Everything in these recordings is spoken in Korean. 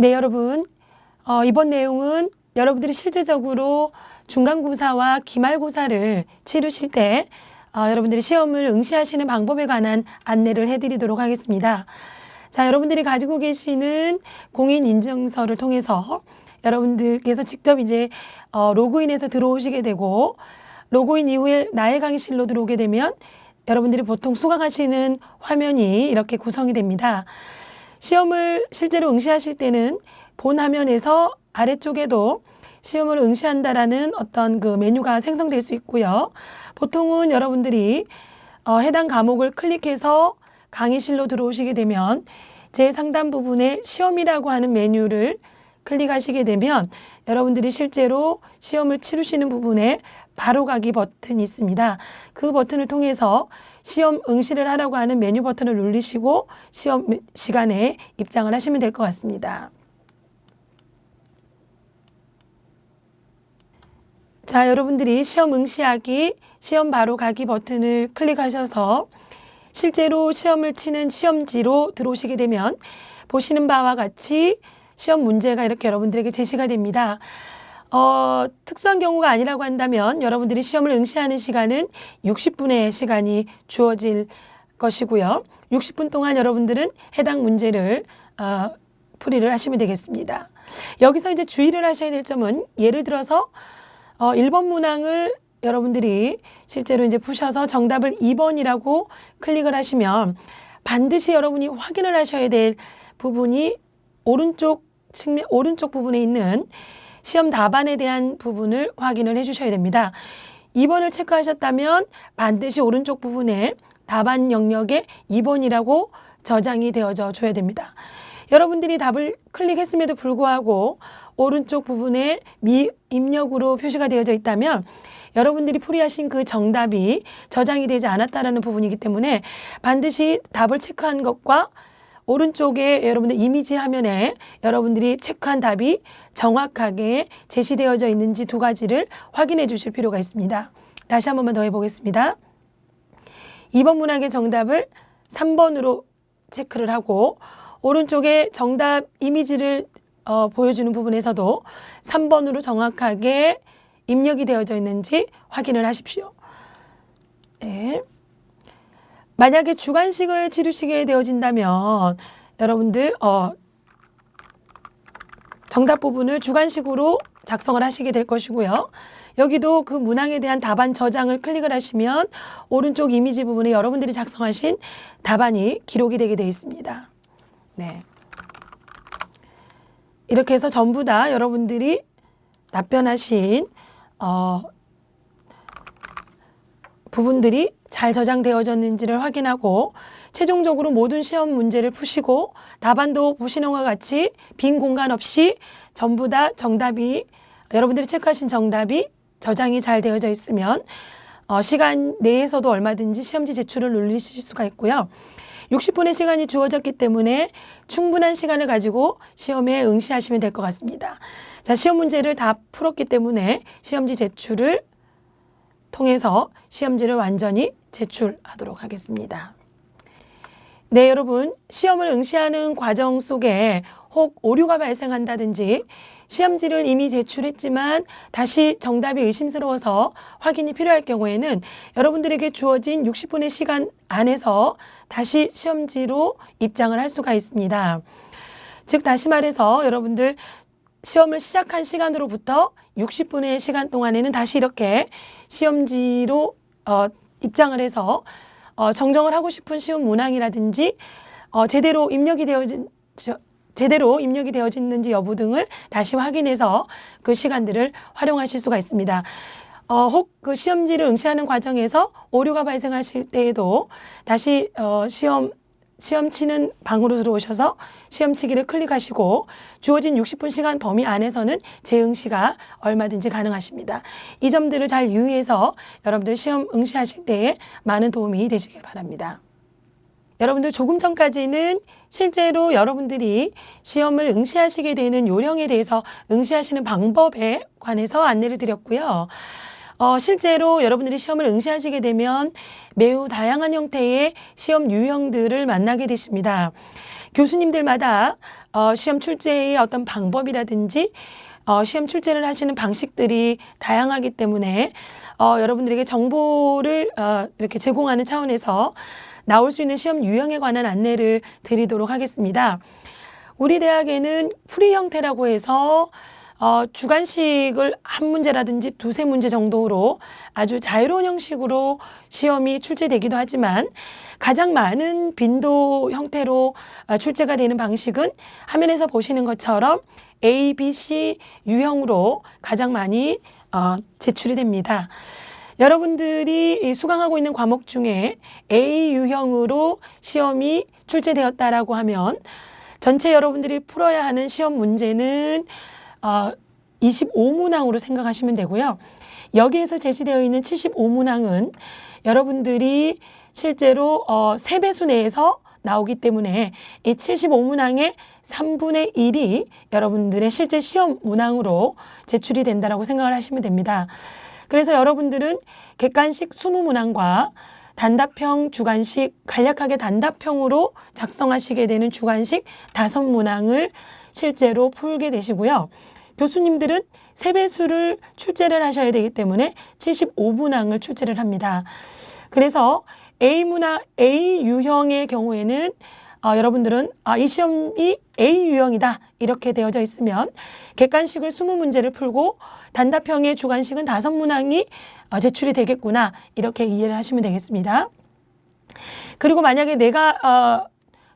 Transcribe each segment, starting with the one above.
네, 여러분. 어, 이번 내용은 여러분들이 실제적으로 중간고사와 기말고사를 치르실 때 어, 여러분들이 시험을 응시하시는 방법에 관한 안내를 해드리도록 하겠습니다. 자, 여러분들이 가지고 계시는 공인인증서를 통해서 여러분들께서 직접 이제 어, 로그인해서 들어오시게 되고 로그인 이후에 나의 강의실로 들어오게 되면 여러분들이 보통 수강하시는 화면이 이렇게 구성이 됩니다. 시험을 실제로 응시하실 때는 본 화면에서 아래쪽에도 시험을 응시한다라는 어떤 그 메뉴가 생성될 수 있고요. 보통은 여러분들이 어, 해당 과목을 클릭해서 강의실로 들어오시게 되면 제일 상단 부분에 시험이라고 하는 메뉴를 클릭하시게 되면 여러분들이 실제로 시험을 치르시는 부분에 바로 가기 버튼이 있습니다. 그 버튼을 통해서 시험 응시를 하라고 하는 메뉴 버튼을 누르시고 시험 시간에 입장을 하시면 될 것 같습니다. 자, 여러분들이 시험 응시하기, 시험 바로 가기 버튼을 클릭하셔서 실제로 시험을 치는 시험지로 들어오시게 되면 보시는 바와 같이 시험 문제가 이렇게 여러분들에게 제시가 됩니다. 어, 특수한 경우가 아니라고 한다면 여러분들이 시험을 응시하는 시간은 60분의 시간이 주어질 것이고요. 60분 동안 여러분들은 해당 문제를 어, 풀이를 하시면 되겠습니다. 여기서 이제 주의를 하셔야 될 점은 예를 들어서 어, 1번 문항을 여러분들이 실제로 이제 푸셔서 정답을 2번이라고 클릭을 하시면 반드시 여러분이 확인을 하셔야 될 부분이 오른쪽 측면, 오른쪽 부분에 있는 시험 답안에 대한 부분을 확인을 해 주셔야 됩니다. 2번을 체크하셨다면 반드시 오른쪽 부분에 답안 영역에 2번이라고 저장이 되어져 줘야 됩니다. 여러분들이 답을 클릭했음에도 불구하고 오른쪽 부분에 미 입력으로 표시가 되어져 있다면 여러분들이 풀이하신 그 정답이 저장이 되지 않았다라는 부분이기 때문에 반드시 답을 체크한 것과 오른쪽에 여러분들 이미지 화면에 여러분들이 체크한 답이 정확하게 제시되어져 있는지 두 가지를 확인해 주실 필요가 있습니다. 다시 한 번만 더 해보겠습니다. 2번 문항의 정답을 3번으로 체크를 하고 오른쪽에 정답 이미지를 어, 보여주는 부분에서도 3번으로 정확하게 입력이 되어져 있는지 확인을 하십시오. 네. 만약에 주관식을 치르시게 되어진다면 여러분들 어, 정답 부분을 주관식으로 작성을 하시게 될 것이고요. 여기도 그 문항에 대한 답안 저장을 클릭을 하시면 오른쪽 이미지 부분에 여러분들이 작성하신 답안이 기록이 되게 되어 있습니다. 네. 이렇게 해서 전부 다 여러분들이 답변하신 어, 부분들이 잘 저장되어졌는지를 확인하고 최종적으로 모든 시험 문제를 푸시고 답안도 보시는 것과 같이 빈 공간 없이 전부 다 정답이 여러분들이 체크하신 정답이 저장이 잘 되어져 있으면 어, 시간 내에서도 얼마든지 시험지 제출을 누리실 수가 있고요. 60분의 시간이 주어졌기 때문에 충분한 시간을 가지고 시험에 응시하시면 될 것 같습니다. 자, 시험 문제를 다 풀었기 때문에 시험지 제출을 통해서 시험지를 완전히 제출하도록 하겠습니다. 네, 여러분. 시험을 응시하는 과정 속에 혹 오류가 발생한다든지 시험지를 이미 제출했지만 다시 정답이 의심스러워서 확인이 필요할 경우에는 여러분들에게 주어진 60분의 시간 안에서 다시 시험지로 입장을 할 수가 있습니다. 즉, 다시 말해서 여러분들 시험을 시작한 시간으로부터 60분의 시간 동안에는 다시 이렇게 시험지로 어, 입장을 해서 어, 정정을 하고 싶은 시험 문항이라든지 어, 제대로 입력이 되어진 저, 제대로 입력이 되어졌는지 여부 등을 다시 확인해서 그 시간들을 활용하실 수가 있습니다. 어, 혹 그 시험지를 응시하는 과정에서 오류가 발생하실 때에도 다시 어, 시험 시험 치는 방으로 들어오셔서 시험 치기를 클릭하시고 주어진 60분 시간 범위 안에서는 재응 시가 얼마든지 가능하십니다. 이 점들을 잘 유의해서 여러분들 시험 응시하실 때에 많은 도움이 되시길 바랍니다. 여러분들 조금 전까지는 실제로 여러분들이 시험을 응시하시게 되는 요령에 대해서 응시하시는 방법에 관해서 안내를 드렸고요. 어, 실제로 여러분들이 시험을 응시하시게 되면 매우 다양한 형태의 시험 유형들을 만나게 되십니다. 교수님들마다 어, 시험 출제의 어떤 방법이라든지 어, 시험 출제를 하시는 방식들이 다양하기 때문에 어, 여러분들에게 정보를 어, 이렇게 제공하는 차원에서 나올 수 있는 시험 유형에 관한 안내를 드리도록 하겠습니다. 우리 대학에는 프리 형태라고 해서 어, 주관식을 한 문제라든지 두세 문제 정도로 아주 자유로운 형식으로 시험이 출제되기도 하지만 가장 많은 빈도 형태로 어, 출제가 되는 방식은 화면에서 보시는 것처럼 A, B, C 유형으로 가장 많이 어, 제출이 됩니다. 여러분들이 이 수강하고 있는 과목 중에 A 유형으로 시험이 출제되었다라고 하면 전체 여러분들이 풀어야 하는 시험 문제는 어, 25문항으로 생각하시면 되고요. 여기에서 제시되어 있는 75문항은 여러분들이 실제로 어, 3배수 내에서 나오기 때문에 이 75문항의 3분의 1이 여러분들의 실제 시험 문항으로 제출이 된다라고 생각을 하시면 됩니다. 그래서 여러분들은 객관식 20문항과 단답형, 주관식, 간략하게 단답형으로 작성하시게 되는 주관식 다섯 문항을 실제로 풀게 되시고요. 교수님들은 세배수를 출제를 하셔야 되기 때문에 75문항을 출제를 합니다. 그래서 A 문항, A 유형의 경우에는 어, 여러분들은 아, 이 시험이 A 유형이다 이렇게 되어져 있으면 객관식을 20문제를 풀고 단답형의 주관식은 다섯 문항이 어, 제출이 되겠구나 이렇게 이해를 하시면 되겠습니다. 그리고 만약에 내가 어,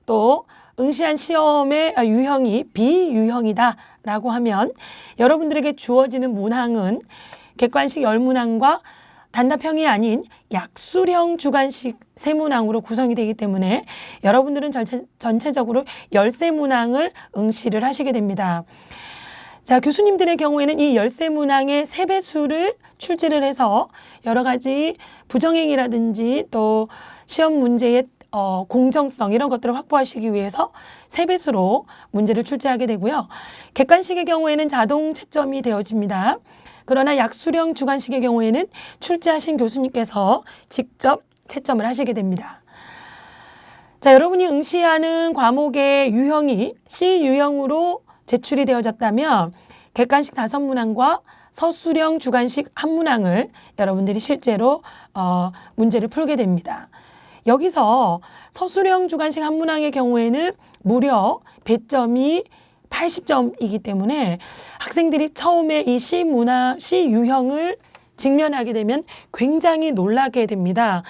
또 응시한 시험의 아, 유형이 B 유형이다라고 하면 여러분들에게 주어지는 문항은 객관식 열 문항과 단답형이 아닌 약수령 주관식 세 문항으로 구성이 되기 때문에 여러분들은 전체, 전체적으로 열세 문항을 응시를 하시게 됩니다. 자, 교수님들의 경우에는 이 열세 문항의 세 배수를 출제를 해서 여러 가지 부정행이라든지 또 시험 문제의 어, 공정성 이런 것들을 확보하시기 위해서 세 배수로 문제를 출제하게 되고요. 객관식의 경우에는 자동 채점이 되어집니다. 그러나 약수령 주관식의 경우에는 출제하신 교수님께서 직접 채점을 하시게 됩니다. 자, 여러분이 응시하는 과목의 유형이 C 유형으로 제출이 되어졌다면 객관식 다섯 문항과 서술형 주관식 한 문항을 여러분들이 실제로 어, 문제를 풀게 됩니다. 여기서 서술형 주관식 한 문항의 경우에는 무려 배점이 80점이기 때문에 학생들이 처음에 이 C 문화, C 유형을 직면하게 되면 굉장히 놀라게 됩니다.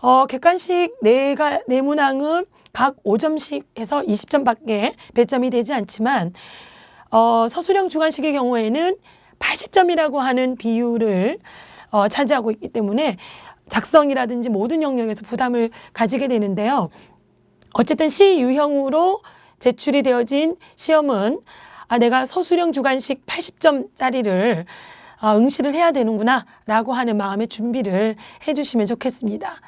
어, 객관식 네가 네 문항은 각 5점씩 해서 20점밖에 배점이 되지 않지만 어, 서술형 주관식의 경우에는 80점이라고 하는 비율을 어, 차지하고 있기 때문에 작성이라든지 모든 영역에서 부담을 가지게 되는데요. 어쨌든 C 유형으로 제출이 되어진 시험은 아, 내가 서술형 주관식 80점짜리를 아, 응시를 해야 되는구나 라고 하는 마음의 준비를 해주시면 좋겠습니다.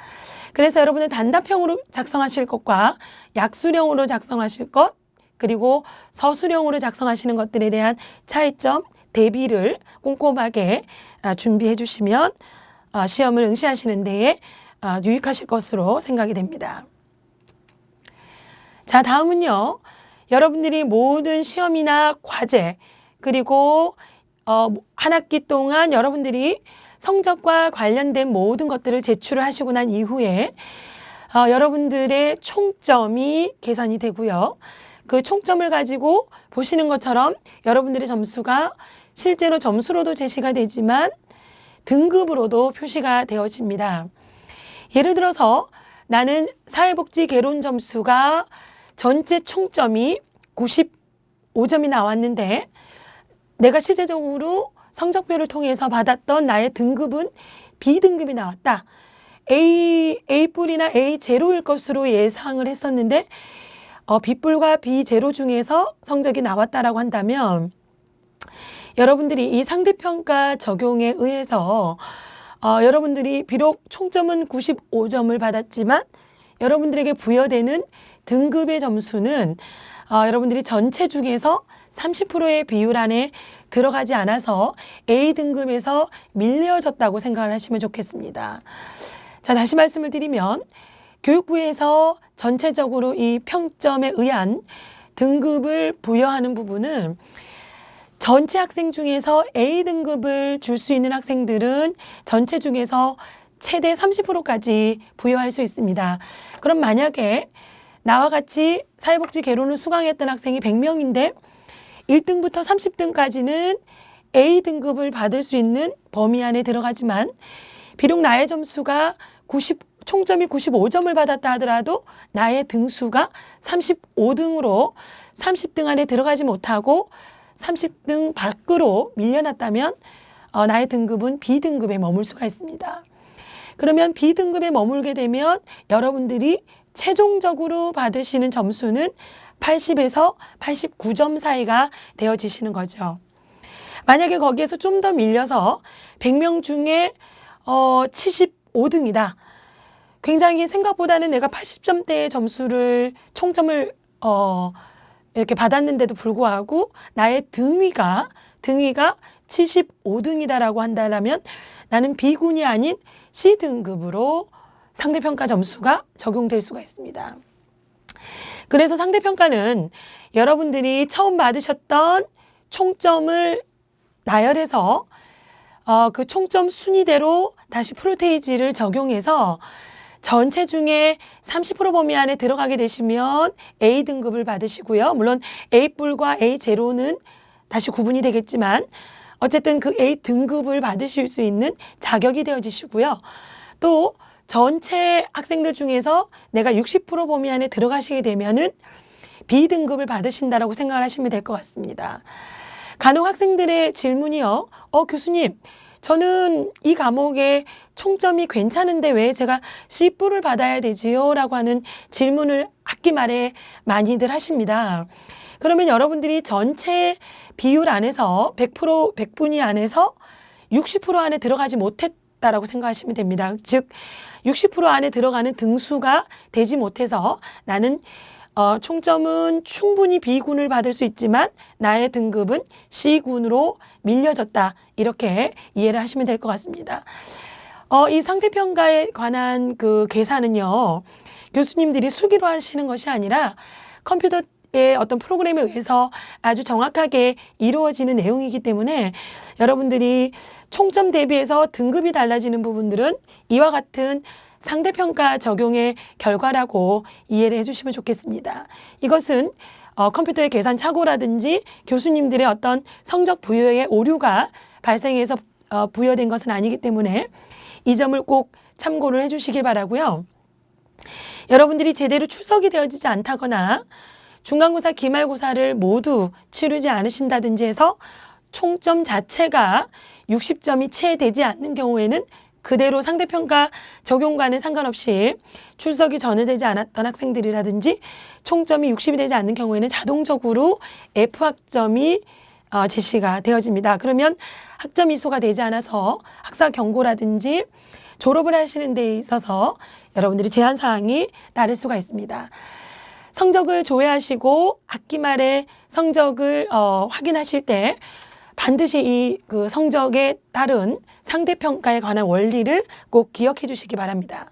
그래서 여러분은 단답형으로 작성하실 것과 약수령으로 작성하실 것 그리고 서술형으로 작성하시는 것들에 대한 차이점 대비를 꼼꼼하게 아, 준비해 주시면 아, 시험을 응시하시는 데에 아, 유익하실 것으로 생각이 됩니다. 자, 다음은요. 여러분들이 모든 시험이나 과제 그리고 어, 한 학기 동안 여러분들이 성적과 관련된 모든 것들을 제출을 하시고 난 이후에 어, 여러분들의 총점이 계산이 되고요. 그 총점을 가지고 보시는 것처럼 여러분들의 점수가 실제로 점수로도 제시가 되지만 등급으로도 표시가 되어집니다. 예를 들어서 나는 사회복지 개론 점수가 전체 총점이 95점이 나왔는데 내가 실제적으로 성적표를 통해서 받았던 나의 등급은 B등급이 나왔다. A, A뿔이나 A0일 것으로 예상을 했었는데 어, B뿔과 B0 중에서 성적이 나왔다라고 한다면 여러분들이 이 상대평가 적용에 의해서 어, 여러분들이 비록 총점은 95점을 받았지만 여러분들에게 부여되는 등급의 점수는 어, 여러분들이 전체 중에서 30%의 비율 안에 들어가지 않아서 A 등급에서 밀려졌다고 생각을 하시면 좋겠습니다. 자, 다시 말씀을 드리면 교육부에서 전체적으로 이 평점에 의한 등급을 부여하는 부분은 전체 학생 중에서 A 등급을 줄 수 있는 학생들은 전체 중에서 최대 30%까지 부여할 수 있습니다. 그럼 만약에 나와 같이 사회복지 개론을 수강했던 학생이 100명인데 1등부터 30등까지는 A 등급을 받을 수 있는 범위 안에 들어가지만 비록 나의 점수가 90 총점이 95점을 받았다 하더라도 나의 등수가 35등으로 30등 안에 들어가지 못하고 30등 밖으로 밀려났다면 어, 나의 등급은 B등급에 머물 수가 있습니다. 그러면 B등급에 머물게 되면 여러분들이 최종적으로 받으시는 점수는 80에서 89점 사이가 되어지시는 거죠. 만약에 거기에서 좀 더 밀려서 100명 중에 어, 75등이다. 굉장히 생각보다는 내가 80점대의 점수를 총점을 어, 이렇게 받았는데도 불구하고 나의 등위가 등위가 75등이다라고 한다면 나는 B군이 아닌 C 등급으로 상대평가 점수가 적용될 수가 있습니다. 그래서 상대평가는 여러분들이 처음 받으셨던 총점을 나열해서 어, 그 총점 순위대로 다시 프로테이지를 적용해서 전체 중에 30% 범위 안에 들어가게 되시면 A 등급을 받으시고요. 물론 A 뿔과 A 제로는 다시 구분이 되겠지만 어쨌든 그 A 등급을 받으실 수 있는 자격이 되어지시고요. 또 전체 학생들 중에서 내가 60% 범위 안에 들어가시게 되면은 B 등급을 받으신다라고 생각을 하시면 될 것 같습니다. 간혹 학생들의 질문이요. 어, 교수님, 저는 이 과목에 총점이 괜찮은데 왜 제가 C뿔을 받아야 되지요? 라고 하는 질문을 학기 말에 많이들 하십니다. 그러면 여러분들이 전체 비율 안에서 100% 100분위 안에서 60% 안에 들어가지 못했다라고 생각하시면 됩니다. 즉, 60% 안에 들어가는 등수가 되지 못해서 나는 어, 총점은 충분히 B군을 받을 수 있지만 나의 등급은 C군으로 밀려졌다. 이렇게 이해를 하시면 될 것 같습니다. 어, 이 상태평가에 관한 그 계산은요, 교수님들이 수기로 하시는 것이 아니라 컴퓨터 의 어떤 프로그램에 의해서 아주 정확하게 이루어지는 내용이기 때문에 여러분들이 총점 대비해서 등급이 달라지는 부분들은 이와 같은 상대평가 적용의 결과라고 이해를 해주시면 좋겠습니다. 이것은 어, 컴퓨터의 계산 착오라든지 교수님들의 어떤 성적 부여의 오류가 발생해서 어, 부여된 것은 아니기 때문에 이 점을 꼭 참고를 해주시기 바라고요. 여러분들이 제대로 출석이 되어지지 않다거나 중간고사, 기말고사를 모두 치르지 않으신다든지 해서 총점 자체가 60점이 채 되지 않는 경우에는 그대로 상대평가 적용과는 상관없이 출석이 전해되지 않았던 학생들이라든지 총점이 60이 되지 않는 경우에는 자동적으로 F 학점이 어, 제시가 되어집니다. 그러면 학점 이수가 되지 않아서 학사 경고라든지 졸업을 하시는 데 있어서 여러분들이 제한 사항이 따를 수가 있습니다. 성적을 조회하시고 학기 말에 성적을 어, 확인하실 때 반드시 이 그 성적에 따른 상대평가에 관한 원리를 꼭 기억해 주시기 바랍니다.